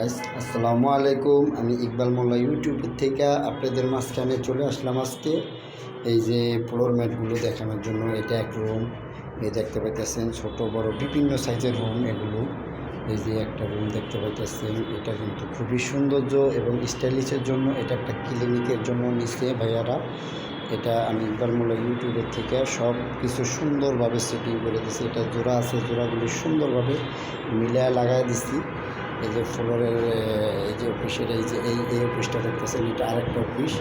Guys আসসালামু আলাইকুম। আমি ইকবাল মোল্লা ইউটিউব থেকে আপনাদের মাঝখানে চলে আসলাম আজকে। এই যে ফ্লোর ম্যাটগুলো দেখানোর জন্য, এটা এক রুম এই দেখতে পাইতেছেন ছোট, বড়, বিভিন্ন সাইজের রুম এগুলো। এই যে একটা রুম দেখতে পাইতেছেন, এটা কিন্তু খুবই সৌন্দর্য এবং স্টাইলিশের জন্য, এটা একটা ক্লিনিকের জন্য নিচ্ছে ভাইয়ারা। এটা আমি ইকবাল মোল্লা ইউটিউবের থেকে সব কিছু সুন্দরভাবে সেটিং করে দিছি এটা জোড়া আছে, জোড়াগুলি সুন্দরভাবে মিলায় লাগাই দিছি এই যে ফ্লোরের এই যে অফিসের, এই যে, এই এই অফিসটা দেখতেছেন, এটা আরেকটা অফিস।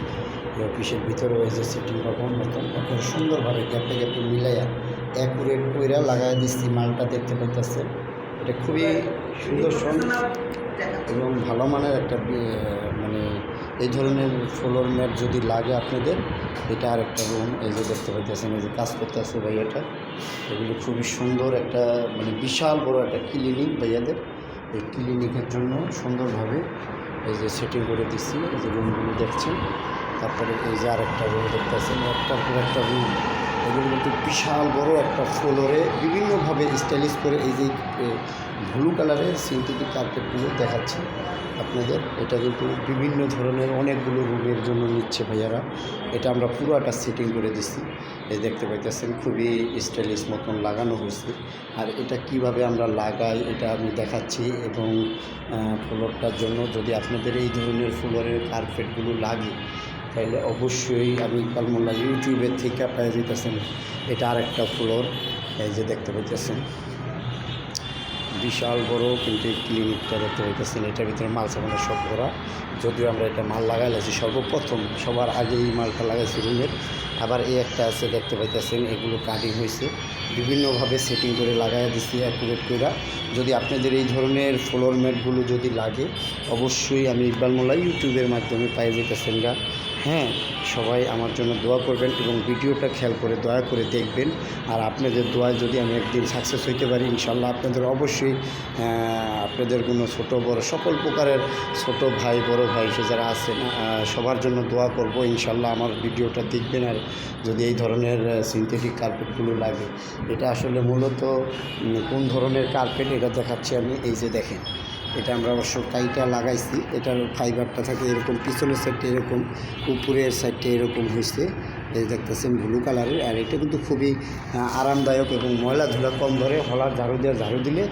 এই অফিসের ভিতরে ওই যে সিটিং রকম মতন এখন সুন্দরভাবে গ্যাপে গ্যাপে মিলাইয়া এক অ্যাকুরেট কইরা লাগাই দিচ্ছি মালটা দেখতে পাইতেছে এটা খুবই সুন্দর এবং ভালো মানের একটা মানে এই ধরনের ফ্লোর ম্যাট যদি লাগে আপনাদের, এটা আর একটা রুম এই যে দেখতে পাইতেছেন, এই যে কাজ করতেছে ভাইয়াটা। এগুলো খুবই সুন্দর একটা মানে বিশাল বড় একটা ক্লিনিক ভাইয়াদের। এই ক্লিনিকের জন্য সুন্দরভাবে এই যে সেটিং করে দিচ্ছি এই যে রুমগুলো দেখছেন। তারপরে এই যে আর একটা রুম দেখতেছেন, একটার পর একটা রুম এগুলো কিন্তু বিশাল বড় একটা ফ্লোরে বিভিন্নভাবে স্টাইলিশ করে এই যে ব্লু কালারের সিনথেটিক কার্পেটগুলো দেখাচ্ছি আপনাদের। এটা কিন্তু বিভিন্ন ধরনের অনেকগুলো রুমের জন্য নিচ্ছে ভাইয়ারা। এটা আমরা পুরোটা সেটিং করে দিচ্ছি এই দেখতে পাইতেছেন খুবই স্টাইলিশ মতন লাগানো হয়েছে। আর এটা কীভাবে আমরা লাগাই এটা আমি দেখাচ্ছি এবং ফ্লোরটার জন্য যদি আপনাদের এই ধরনের ফ্লোরের কার্পেটগুলো লাগে তাহলে অবশ্যই আমি ইকবাল মোল্লা ইউটিউবের থেকে পেয়ে যেতেছেন, এটা আরেকটা ফ্লোর এই যে দেখতে পাইতেছেন। বিশাল বড় কিন্তু এই ক্লিনিকটা দেখতে পাইতেছেন, এটার ভিতরে মাল সামানো সব ভরা। যদিও আমরা এটা মাল লাগাইলাছি সর্বপ্রথম সবার আগে এই মালটা লাগাইছি রুমের। আবার এই একটা আছে দেখতে পাইতেছেন, এগুলো কাটিং হয়েছে বিভিন্নভাবে সেটিং করে লাগাই দিচ্ছি অ্যাকুরেট করে যদি আপনাদের এই ধরনের ফ্লোর ম্যাটগুলো যদি লাগে, অবশ্যই আমি ইকবাল মোল্লা ইউটিউবের মাধ্যমে পাই যেতেছেন গা। হ্যাঁ সবাই আমার জন্য দোয়া করবেন এবং ভিডিওটা খেয়াল করে, দয়া করে দেখবেন। আর আপনাদের দোয়ায় যদি আমি একদিন সাকসেস হইতে পারি ইনশাল্লাহ আপনাদের অবশ্যই আপনাদের কোনো ছোট, বড়, সকল প্রকারের ছোট ভাই, বড় ভাই সে যারা আছেন সবার জন্য দোয়া করব। ইনশাল্লাহ আমার ভিডিওটা দেখবেন। আর যদি এই ধরনের সিনথেটিক কার্পেটগুলো লাগে, এটা আসলে মূলত কোন ধরনের কার্পেট এটা দেখাচ্ছি আমি। এই যে দেখেন এটা আমরা অবশ্য কাইটা লাগাইছি। এটার ফাইবারটা থাকে এরকম, পিছনের সাইডটা এরকম, উপরের সাইডটা এরকম হয়েছে এই দেখতেছেন ব্লু কালারের, আর এটা কিন্তু খুবই আরামদায়ক এবং ময়লা ধুলা কম ধরে হলার ঝাড়ু দেওয়া ঝাড়ু দিলে